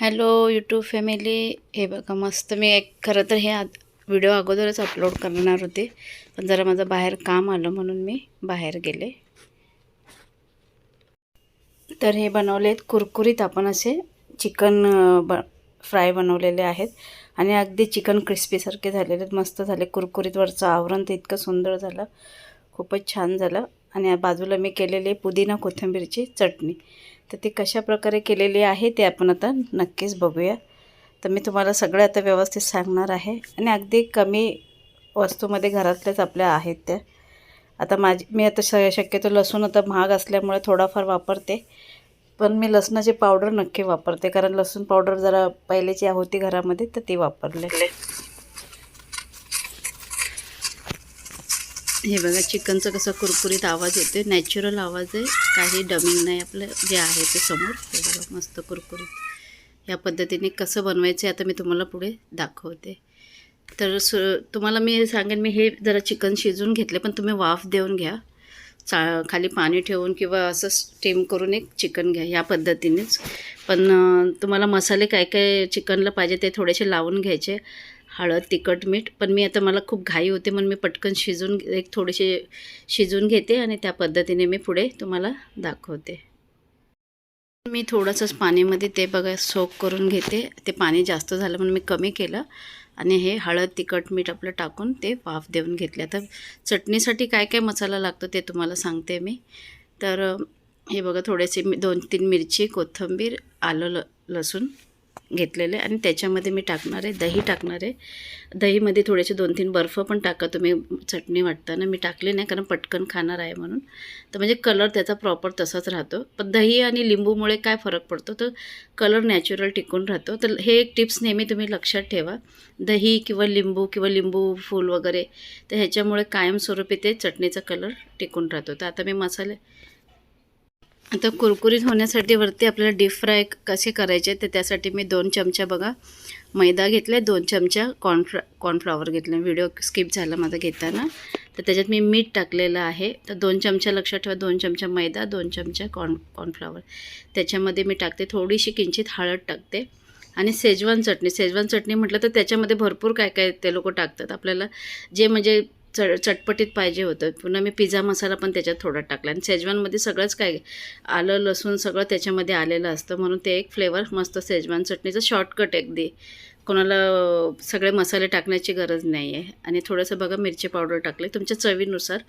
Hello YouTube family हे बघा मस्त मी एक खरं तर हे व्हिडिओ अगोदरच अपलोड करणार होते. पण जरा माझं बाहेर काम आलं म्हणून मी बाहेर गेले. तर हे बनवलेत कुरकुरीत आपण असे चिकन ब फ्राय बनवलेले आहेत. आणि अगदी चिकन क्रिस्पीसारखे झालेले आहेत. मस्त झाले. कुरकुरीत वरचं आवरण तर इतकं सुंदर झालं. खूपच छान झालं. आणि बाजूला मी केलेली पुदिना कोथिंबीरची चटणी. तर ती कशा प्रकारे केलेली आहे ते आपण आता नक्कीच बघूया. तर मी तुम्हाला सगळं आता व्यवस्थित सांगणार आहे. आणि अगदी कमी वस्तूमध्ये घरातल्याच आपल्या आहेत त्या. आता माझी मी आता श शक्यतो लसूण आता महाग असल्यामुळे थोडाफार वापरते. पण मी लसणाची पावडर नक्की वापरते. कारण लसूण पावडर जरा पहिलेची होती घरामध्ये तर ती वापरले. हे बघा चिकनचं कसं कुरकुरीत आवाज येतो नॅचरल आवाज आहे. काही डमिंग नाही आपलं जे आहे ते समोर. हे बघा मस्त कुरकुरीत. या पद्धतीने कसं बनवायचं आहे आता मी तुम्हाला पुढे दाखवते. तर सु तुम्हाला मी हे सांगेन मी हे जरा चिकन शिजवून घेतले पण तुम्ही वाफ देऊन घ्या. चा खाली पाणी ठेवून किंवा असं स्टीम करून एक चिकन घ्या या पद्धतीनेच. पण तुम्हाला मसाले काय काय चिकनला पाहिजे ते थोडेसे लावून घ्यायचे. हळद तिखट मीठ. पण मी आता मला खूप घाई होते म्हणून मी पटकन शिजून एक थोडेसे शिजून घेते आणि त्या पद्धतीने मी पुढे तुम्हाला दाखवते. मी थोडंसंच पाणीमध्ये ते बघा सोक करून घेते. ते पाणी जास्त झालं म्हणून मी कमी केलं. आणि हे हळद तिखट मीठ आपलं टाकून ते वाफ देऊन घेतले. आता चटणीसाठी काय काय मसाला लागतो ते तुम्हाला सांगते मी. तर हे बघा थोडेसे मी दोन तीन मिरची कोथिंबीर आलं ल लसूण घेतलेले आणि त्याच्यामध्ये मी टाकणार आहे दही टाकणार आहे. दहीमध्ये थोडेसे दोन तीन बर्फ पण टाका तुम्ही चटणी वाटताना. मी टाकली नाही कारण पटकन खाणार आहे म्हणून. तर म्हणजे कलर त्याचा प्रॉपर तसाच राहतो. पण दही आणि लिंबूमुळे काय फरक पडतो? तर कलर नॅचरल टिकून राहतो. तर हे एक टिप्स नेहमी तुम्ही लक्षात ठेवा. दही किंवा लिंबू किंवा लिंबू फूल वगैरे तर ह्याच्यामुळे कायमस्वरूपी ते चटणीचा कलर टिकून राहतो. तर आता मी मसाले आता कुरकुरीत होण्यासाठी वरती आपल्याला डीप फ्राय कसे करायचे तर त्यासाठी मी दोन चमचा बघा. मैदा घेतला दोन चमचा कॉर्नफ्ला कॉर्नफ्लॉवर घेतला व्हिडिओ स्किप झाला माझा घेताना. तर त्याच्यात मी मीठ टाकलेलं आहे. तर दोन चमचा लक्षात ठेवा दोन चमचा मैदा दोन चमचा कॉर्न कॉर्नफ्लॉवर त्याच्यामध्ये मी टाकते थोडीशी किंचित हळद टाकते. आणि शेजवान चटणी सेजवान चटणी म्हटलं तर त्याच्यामध्ये भरपूर काय काय ते लोक टाकतात. आपल्याला जे म्हणजे चड चटपटीत पाहिजे होतं. पुन्हा मी पिझ्झा मसाला पण त्याच्यात थोडा टाकला. आणि शेजवानमध्ये सगळंच काय आलं लसूण सगळं त्याच्यामध्ये आलेलं असतं. म्हणून ते एक फ्लेवर मस्त शेजवान चटणीचं शॉर्टकट अगदी. कोणाला सगळे मसाले टाकण्याची गरज नाही आहे आणि थोडंसं बघा मिरची पावडर टाकले. तुमच्या चवीनुसार.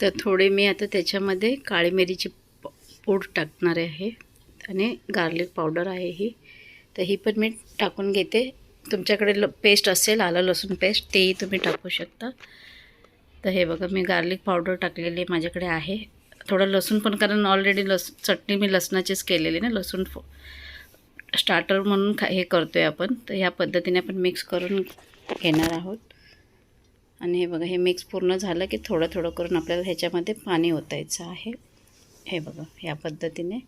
तर थोडे मी आता त्याच्यामध्ये काळी मिरीची प- पूड टाकणार आहे. आणि गार्लिक पावडर आहे ही. तर ही पण मी टाकून घेते. तुमच्याकडे ल पेस्ट असेल आलं लसूण पेस्ट तेही तुम्ही टाकू शकता. तर हे बघा मी गार्लिक पावडर टाकलेली माझ्याकडे आहे. थोडं लसूण पण कारण ऑलरेडी लस चटणी मी लसणाचीच केलेली ना लसूण फो स्टार्टर म्हणून खा हे करतो आहे आपण. तर ह्या पद्धतीने आपण मिक्स करून घेणार आहोत. आणि हे बघा हे मिक्स पूर्ण झालं की थोडं थोडं करून आपल्याला ह्याच्यामध्ये पाणी ओतायचं आहे. हे बघा ह्या पद्धतीने.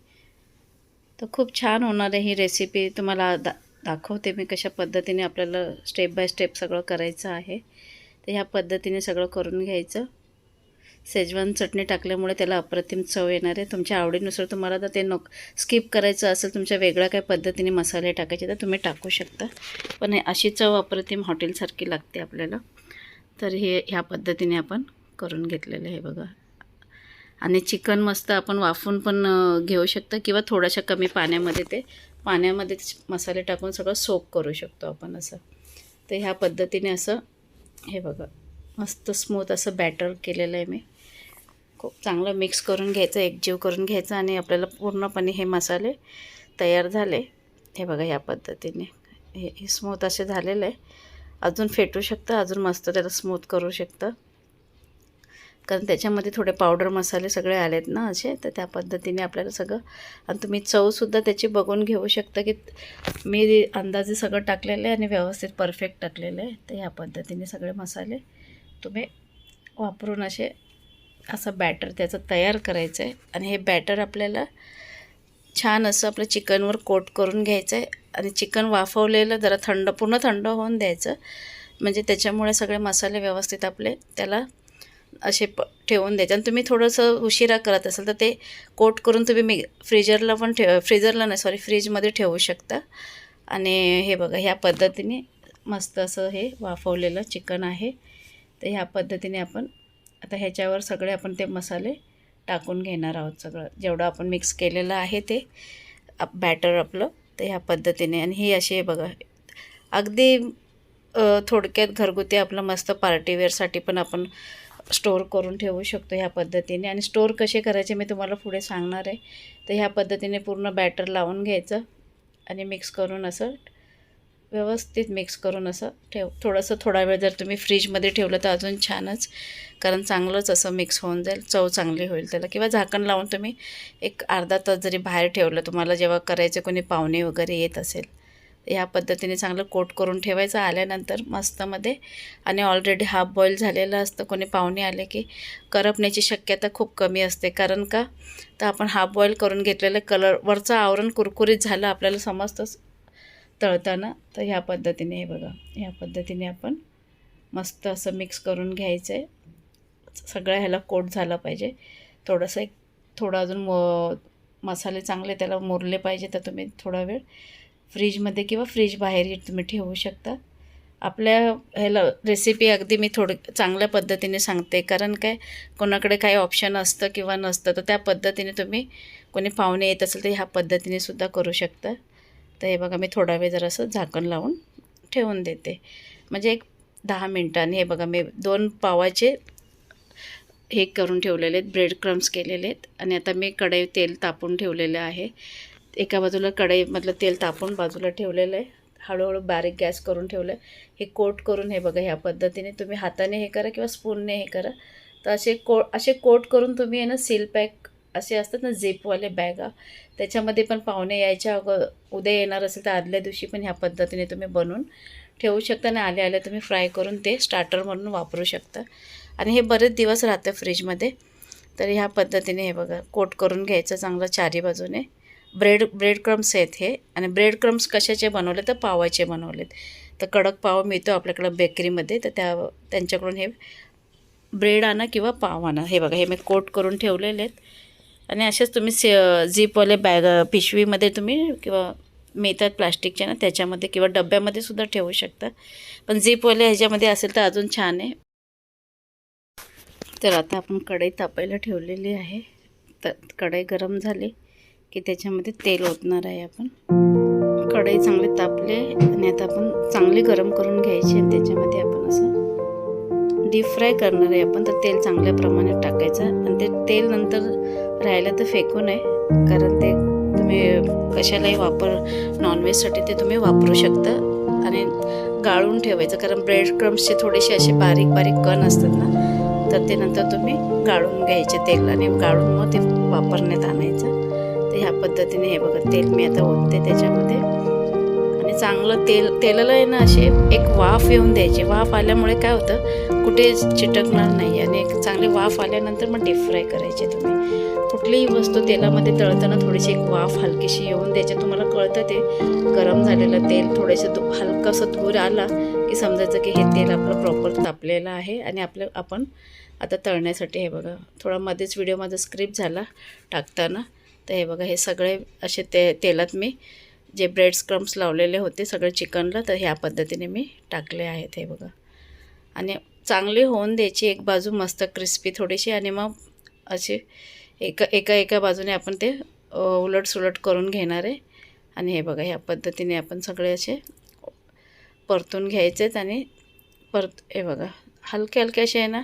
तर खूप छान होणार आहे ही रेसिपी तुम्हाला दा दाखवते मी कशा पद्धतीने आपल्याला स्टेप बाय स्टेप सगळं करायचं आहे. तर ह्या पद्धतीने सगळं करून घ्यायचं. शेजवान चटणी टाकल्यामुळे त्याला अप्रतिम चव येणार आहे. तुमच्या आवडीनुसार तुम्हाला तर ते नक स्किप करायचं असेल तुमच्या वेगळ्या काय पद्धतीने मसाले टाकायचे तर तुम्ही टाकू शकता. पण अशी चव अप्रतिम हॉटेलसारखी लागते आपल्याला. तर हे ह्या पद्धतीने आपण करून घेतलेलं आहे बघा. आणि चिकन मस्त आपण वाफून पण घेऊ शकता किंवा थोड्याशा कमी पाण्यामध्ये ते पाण्यामध्ये मसाले टाकून सगळं सोप करू शकतो आपण असं. तर ह्या पद्धतीने असं हे बघा मस्त स्मूथ असं बॅटर केलेलं आहे मी. खूप चांगलं मिक्स करून घ्यायचं एकजीव करून घ्यायचं आणि आपल्याला पूर्णपणे हे मसाले तयार झाले. हे बघा ह्या पद्धतीने. हे हे स्मूथ असे झालेलं आहे. अजून फेटू शकतं अजून मस्त त्याला स्मूथ करू शकतं. कारण त्याच्यामध्ये थोडे पावडर मसाले सगळे आलेत ना असे तर त्या पद्धतीने आपल्याला सगळं आणि तुम्ही चवसुद्धा त्याची बघून घेऊ शकता की मी अंदाजे सगळं टाकलेलं आहे आणि व्यवस्थित परफेक्ट टाकलेलं आहे. तर ह्या पद्धतीने सगळे मसाले तुम्ही वापरून असे असं बॅटर त्याचं तयार करायचं आहे. आणि हे बॅटर आपल्याला छान असं आपलं चिकनवर कोट करून घ्यायचं आहे. आणि चिकन वाफवलेलं जरा थंड पूर्ण थंड होऊन द्यायचं. म्हणजे त्याच्यामुळे सगळे मसाले व्यवस्थित आपले त्याला असे प ठेवून द्यायचे. आणि तुम्ही थोडंसं उशिरा करत असाल तर ते कोट करून तुम्ही मी फ्रीजरला पण ठेव फ्रीजरला नाही सॉरी फ्रीजमध्ये ठेवू शकता. आणि हे बघा ह्या पद्धतीने मस्त असं हे वाफवलेलं चिकन आहे. तर ह्या पद्धतीने आपण आता ह्याच्यावर सगळे आपण ते मसाले टाकून घेणार आहोत सगळं. जेवढं आपण मिक्स केलेलं आहे ते बॅटर आपलं तर ह्या पद्धतीने. आणि ही अशी बघा अगदी थोडक्यात घरगुती आपलं मस्त पार्टीवेअरसाठी पण आपण स्टोअर करून ठेवू शकतो ह्या पद्धतीने. आणि स्टोअर कसे करायचे मी तुम्हाला पुढे सांगणार आहे. तर ह्या पद्धतीने पूर्ण बॅटर लावून घ्यायचं आणि मिक्स करून असं व्यवस्थित मिक्स करून असं ठेव. थोडंसं थोडा वेळ जर तुम्ही फ्रीजमध्ये ठेवलं तर अजून छानच कारण चांगलंच असं मिक्स होऊन जाईल चव चांगली होईल त्याला. किंवा झाकण लावून तुम्ही एक अर्धा तास जरी बाहेर ठेवलं तुम्हाला जेव्हा करायचे कोणी पाहुणे वगैरे येत असेल ह्या पद्धतीने चांगलं कोट करून ठेवायचं. आल्यानंतर मस्तमध्ये आणि ऑलरेडी हाफ बॉईल झालेलं असतं. कोणी पाहुणे आले की करपण्याची शक्यता खूप कमी असते. कारण का? तर आपण हाफ बॉईल करून घेतलेलं कलर वरचं आवरण कुरकुरीत झालं आपल्याला समजतंच तळताना. तर ह्या पद्धतीने हे बघा. ह्या पद्धतीने आपण मस्त असं मिक्स करून घ्यायचं आहे सगळ्या ह्याला कोट झाला पाहिजे. थोडंसं एक थोडं अजून म मसाले चांगले त्याला मुरले पाहिजे तर तुम्ही थोडा वेळ फ्रीजमध्ये किंवा फ्रीज बाहेरही तुम्ही ठेवू शकता. आपल्या ह्याला रेसिपी अगदी मी थोड चांगल्या पद्धतीने सांगते. कारण काय कोणाकडे काही ऑप्शन असतं किंवा नसतं तर त्या पद्धतीने तुम्ही कोणी पाहुणे येत असेल तर ह्या पद्धतीने सुद्धा करू शकता. तर हे बघा मी थोडा वेळ जरासं झाकण लावून ठेवून देते. म्हणजे एक दहा मिनटांनी हे बघा मी दोन पावाचे हे करून ठेवलेले आहेत ब्रेड क्रम्स केलेले आहेत. आणि आता मी कढई तेल तापून ठेवलेलं आहे. एका बाजूला कढईमधलं तेल तापून बाजूला ठेवलेलं आहे. हळूहळू बारीक गॅस करून ठेवलं आहे हे कोट करून हे बघा ह्या पद्धतीने तुम्ही हाताने हे करा किंवा स्पूनने हे करा. तर असे को असे कोट करून तुम्ही आहे ना सील पॅक असे असतात ना झेपवाले बॅगा. त्याच्यामध्ये पण पाहुणे यायच्या अगो उद्या येणार असेल तर आदल्या दिवशी पण ह्या पद्धतीने तुम्ही बनवून ठेवू शकता आणि आले आले तुम्ही फ्राय करून ते स्टार्टर म्हणून वापरू शकता. आणि हे बरेच दिवस राहतं फ्रीजमध्ये तर ह्या पद्धतीने हे बघा कोट करून घ्यायचं चांगलं चारी बाजूने. ब्रेड ब्रेड क्रम्स आहेत हे आणि ब्रेड क्रम्स कशाचे बनवले तर पावाचे बनवलेत. तर कडक पाव मिळतो आपल्याकडं बेकरीमध्ये तर त्या त्यांच्याकडून हे ब्रेड आणा किंवा पाव आणा. हे बघा हे मी कोट करून ठेवलेले आहेत. आणि असेच तुम्ही से झीपवाले बॅग पिशवीमध्ये तुम्ही किंवा मिळतात प्लास्टिकच्या ना त्याच्यामध्ये किंवा डब्यामध्ये सुद्धा ठेवू शकता. पण झीपवाले ह्याच्यामध्ये असेल तर अजून छान आहे. तर आता आपण कढई तापायला ठेवलेली आहे. तर कढई गरम झाली. की त्याच्यामध्ये तेल ओतणार आहे आपण. कढई चांगले तापले आणि आता आपण चांगले गरम करून घ्यायचे आणि त्याच्यामध्ये आपण असं डीप फ्राय करणार आहे आपण. तर तेल चांगल्या प्रमाणात टाकायचं आणि ते तेल नंतर राहिलं तर फेकू नये कारण ते तुम्ही कशालाही वापर नॉनव्हेजसाठी ते तुम्ही वापरू शकता आणि गाळून ठेवायचं. कारण ब्रेड क्रम्सचे थोडेसे असे बारीक बारीक कण असतात ना तर ते नंतर तुम्ही गाळून घ्यायचे तेल आणि गाळून मग ते वापरण्यात आणायचं. तर ह्या पद्धतीने हे बघा तेल मी आता ओतते त्याच्यामध्ये. आणि चांगलं तेल तेलाला आहे ना असे एक वाफ येऊन द्यायचे. वाफ आल्यामुळे काय होतं कुठे चिटकणार नाही. आणि एक चांगले वाफ आल्यानंतर मग डीप फ्राय करायचे तुम्ही. कुठलीही वस्तू तेलामध्ये तळताना थोडीशी एक वाफ हलकीशी येऊन द्यायची. तुम्हाला कळतं ते गरम झालेलं तेल थोडंसं दू हलकंसं धूर आला की समजायचं की हे तेल आपलं प्रॉपर तापलेलं आहे. आणि आपलं आपण आता तळण्यासाठी हे बघा थोडा मध्येच व्हिडिओ माझा स्क्रिप्ट झाला टाकताना. तर हे बघा हे सगळे असे ते तेलात मी जे ब्रेड स्क्रम्स लावलेले होते सगळे चिकनला तर ह्या पद्धतीने मी टाकले आहेत हे बघा. आणि चांगली होऊन द्यायची एक बाजू मस्त क्रिस्पी थोडीशी आणि मग असे एका एका एका बाजूने आपण ते उलट सुलट करून घेणार आहे. आणि हे बघा ह्या पद्धतीने आपण सगळे असे परतून घ्यायचे आहेत आणि परत हे बघा हलके हलके असे आहे ना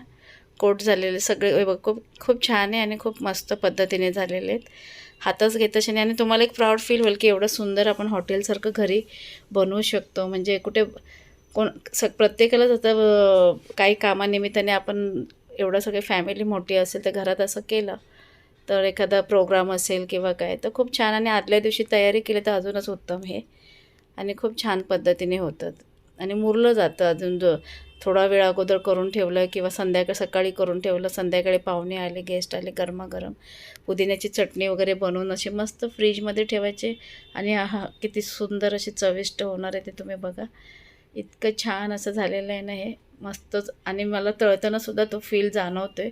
कोट झालेले सगळे बघ खूप खूप छान आहे आणि खूप मस्त पद्धतीने झालेले आहेत. हातच घेत असे आणि तुम्हाला एक प्राऊड फील होईल की एवढं सुंदर आपण हॉटेलसारखं घरी बनवू शकतो. म्हणजे कुठे कोण स प्रत्येकालाच आता काही कामानिमित्ताने आपण एवढं सगळे फॅमिली मोठी असेल तर घरात असं केलं तर एखादा प्रोग्राम असेल किंवा काय तर खूप छान. आणि आदल्या दिवशी तयारी केली तर अजूनच उत्तम हे. आणि खूप छान पद्धतीने होतात. आणि मुरलं जातं अजून जो थोडा वेळ अगोदर करून ठेवलं किंवा संध्याकाळ सकाळी करून ठेवलं संध्याकाळी पाहुणे आले गेस्ट आले गरमागरम. पुदिन्याची चटणी वगैरे बनवून असे मस्त फ्रीजमध्ये ठेवायचे आणि हा किती सुंदर असे चविष्ट होणार आहे ते तुम्ही बघा. इतकं छान असं झालेलं आहे ना हे मस्तच. आणि मला तळतानासुद्धा तो फील जाणवतो आहे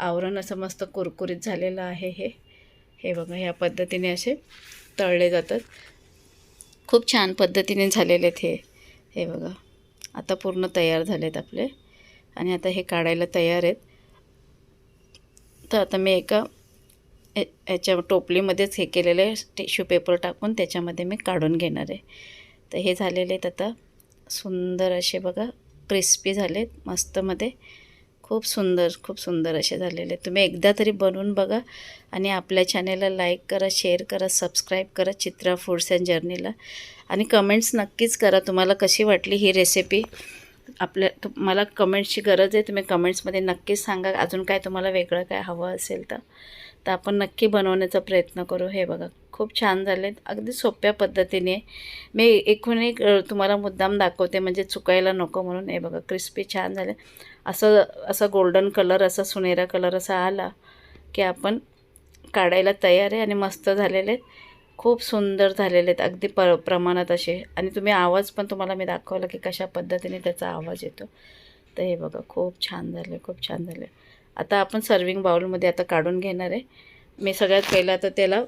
आवरण असं मस्त कुरकुरीत झालेलं आहे हे. हे बघा ह्या पद्धतीने असे तळले जातात. खूप छान पद्धतीने झालेले आहेत हे. हे बघा. आता पूर्ण तयार झालेत आपले. आणि आता हे काढायला तयार आहेत. तर आता मी एका याच्या टोपलीमध्येच हे केलेले आहे टिश्यू पेपर टाकून त्याच्यामध्ये मी काढून घेणार आहे. तर हे झालेले आहेत आता सुंदर असे बघा क्रिस्पी झालेत मस्तमध्ये खूप सुंदर खूप सुंदर असे झालेले. तुम्ही एकदा तरी बनवून बघा आणि आपल्या चॅनेलला लाईक करा शेअर करा सबस्क्राईब करा चित्रा फूड्स अँड जर्नीला आणि कमेंट्स नक्कीच करा तुम्हाला कशी वाटली ही रेसिपी आपल्या तु- मला कमेंट्सची गरज आहे तुम्ही कमेंट्समध्ये नक्कीच सांगा. अजून काय तुम्हाला वेगळं काय हवं असेल तर. तर आपण नक्की बनवण्याचा प्रयत्न करू. हे बघा खूप छान झाले अगदी सोप्या पद्धतीने. मी एकूण एक तुम्हाला मुद्दाम दाखवते म्हणजे चुकायला नको म्हणून. हे बघा क्रिस्पी छान झाले. असं असं गोल्डन कलर असा सुनेरा कलर असा आला की आपण काढायला तयार आहे आणि मस्त झालेले आहेत. खूप सुंदर झालेले आहेत. अगदी प प्रमाणात असे. आणि तुम्ही आवाज पण तुम्हाला मी दाखवला की कशा पद्धतीने त्याचा आवाज येतो. तर हे बघा खूप छान झाले खूप छान झाले. आता आपण सर्विंग बाउलमध्ये आता काढून घेणार आहे. मी सगळ्यात पहिलं आता त्याला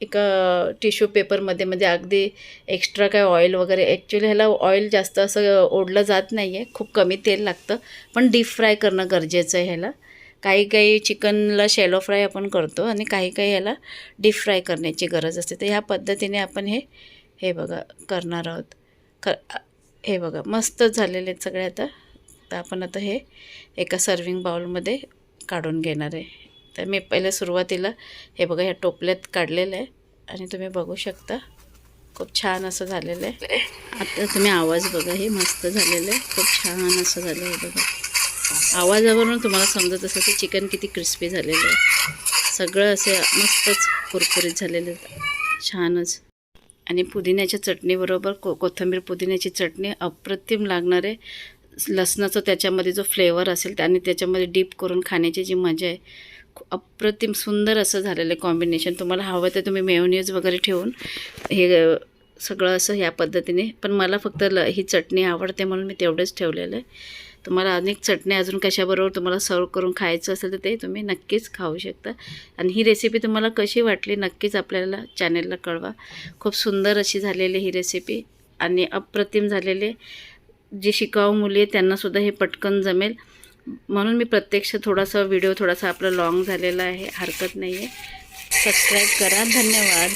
एका टिश्यू पेपरमध्ये म्हणजे अगदी एक्स्ट्रा काय ऑइल वगैरे ॲक्च्युली ह्याला ऑइल जास्त असं ओढलं जात नाही आहे खूप कमी तेल लागतं. पण डीप फ्राय करणं गरजेचं आहे ह्याला. काही काही चिकनला शॅलो फ्राय आपण करतो आणि काही काही ह्याला डीप फ्राय करण्याची गरज असते. तर ह्या पद्धतीने आपण हे हे बघा करणार आहोत. कर हे बघा मस्त झालेले आहेत सगळे आता. तर आपण आता हे एका सर्विंग बाउलमध्ये काढून घेणार आहे. तर मी पहिल्या सुरुवातीला हे बघा ह्या टोपल्यात काढलेलं आहे आणि तुम्ही बघू शकता खूप छान असं झालेलं आहे. आता तुम्ही आवाज बघा हे मस्त झालेलं आहे. खूप छान असं झालं आहे बघा. आवाजावरून तुम्हाला समजत असं की चिकन किती क्रिस्पी झालेलं आहे. सगळं असे मस्तच कुरकुरीत झालेलं छानच. आणि पुदिन्याच्या चटणीबरोबर को कोथिंबीर पुदिन्याची चटणी अप्रतिम लागणार आहे. लसणाचं त्याच्यामध्ये जो फ्लेवर असेल आणि त्याच्यामध्ये डीप करून खाण्याची जी मजा आहे अप्रतिम सुंदर असं झालेलं आहे कॉम्बिनेशन तुम्हाला हवं तर तुम्ही मेवनीज वगैरे ठेवून हे सगळं असं ह्या पद्धतीने पण मला फक्त ल ही चटणी आवडते म्हणून मी तेवढंच ठेवलेलं आहे. तुम्हाला अनेक चटण्या अजून कशाबरोबर तुम्हाला सर्व करून खायचं असेल तर ते तुम्ही नक्कीच खाऊ शकता. आणि ही रेसिपी तुम्हाला कशी वाटली नक्कीच आपल्याला चॅनेलला कळवा. खूप सुंदर अशी झालेली ही रेसिपी आणि अप्रतिम झालेले जे शिकाऊ मुली आहेत त्यांनासुद्धा हे पटकन जमेल. म्हणून मी प्रत्यक्ष थोडासा व्हिडिओ थोडासा आपला लॉंग झालेला आहे. हरकत नाही आहे सबस्क्राईब करा. धन्यवाद.